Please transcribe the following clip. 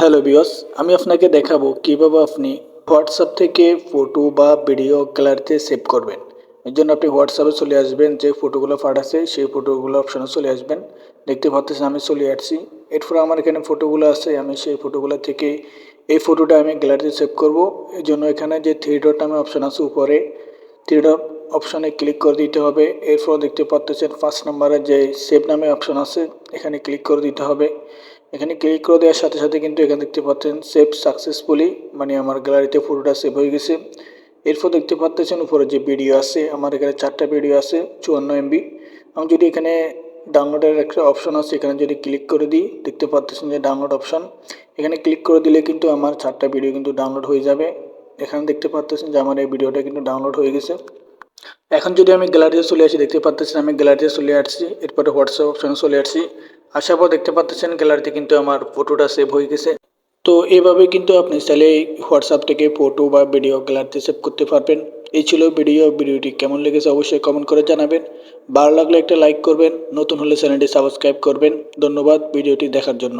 Hello বিয়স আমি আপনাকে দেখাবো কীভাবে আপনি হোয়াটসঅ্যাপ থেকে ফটো বা ভিডিও গ্যালারিতে সেভ করবেন। এর জন্য আপনি হোয়াটসঅ্যাপে চলে আসবেন, যে ফটোগুলো পাঠাচ্ছে সেই ফটোগুলো অপশানে চলে আসবেন। দেখতে পাচ্ছেন, আমি চলে আসছি। এরপর আমার এখানে ফটোগুলো আছে, আমি সেই ফটোগুলো থেকে এই ফটোটা আমি গ্যালারিতে সেভ করব। এই জন্য এখানে যে থ্রি ডট নামে অপশান আছে, উপরে থ্রি ডট অপশানে ক্লিক করে দিতে হবে। এরপর দেখতে পাচ্ছেন ফার্স্ট নাম্বারে যে সেভ নামে অপশান আছে, এখানে ক্লিক করে দিতে হবে। এখানে ক্লিক করে দেওয়ার সাথে সাথে কিন্তু এখানে দেখতে পাচ্ছেন সেভ সাকসেসফুলি মানে আমার গ্যালারিতে ফটোটা সেভ হয়ে গেছে। এরপর দেখতে পাচ্ছেন উপরে যে ভিডিও আছে, আমার এখানে চারটা ভিডিও আছে, চুয়ান্ন এমবি। আমি যদি এখানে ডাউনলোডের একটা অপশন আছে, এখানে যদি ক্লিক করে দিই, দেখতে পাচ্ছেন যে ডাউনলোড অপশন। এখানে ক্লিক করে দিলে কিন্তু আমার চারটা ভিডিও কিন্তু ডাউনলোড হয়ে যাবে। এখানে দেখতে পাচ্ছেন যে আমার এই ভিডিওটা কিন্তু ডাউনলোড হয়ে গেছে। এখন যদি আমি গ্যালারিতে চলে আসি, দেখতে পাচ্ছেন আমি গ্যালারিতে চলে আসছি, এরপরে হোয়াটসঅ্যাপ অপশানে চলে আসছি। আসার পর দেখতে পাচ্ছেন গ্যালারিতে কিন্তু আমার ফটোটা সেভ হয়ে গেছে। তো এভাবে কিন্তু আপনি চাইলে হোয়াটসঅ্যাপ থেকে ফটো বা ভিডিও গ্যালারিতে সেভ করতে পারবেন। এই ছিল ভিডিও ভিডিওটি কেমন লেগেছে অবশ্যই কমেন্ট করে জানাবেন। ভালো লাগলে একটা লাইক করবেন, নতুন হলে চ্যানেলটি সাবস্ক্রাইব করবেন। ধন্যবাদ, ভিডিওটি দেখার জন্য।